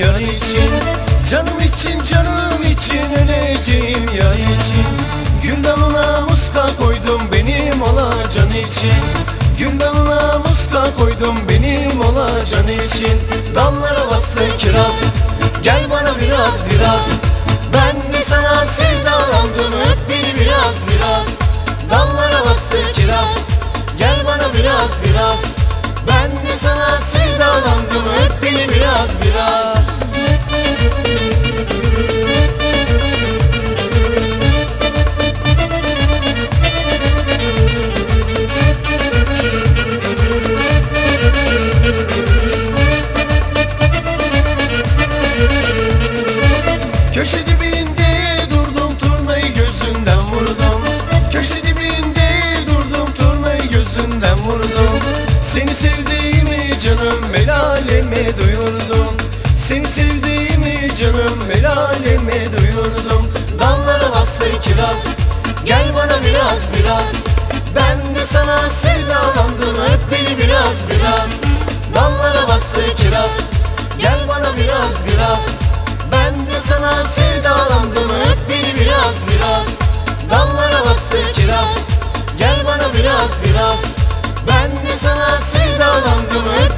için. Canım için canım için öleceğim ya için. Gül dalına muska koydum benim ola can için. Gül dalına muska koydum benim ola can için. Dallara bastı kiraz Gel bana biraz biraz. Ben de sana sevdalandım Köşe dibinde durdum turnayı gözünden vurdum. Köşe dibinde durdum turnayı gözünden vurdum. Seni sevdiğimi canım el aleme duyurdum. Seni sevdiğimi canım el aleme duyurdum. Dallara bastı kiraz Gel bana biraz biraz. Ben de sana sevdalandım öp beni biraz biraz biraz biraz. Ben de sana sevdalandım biraz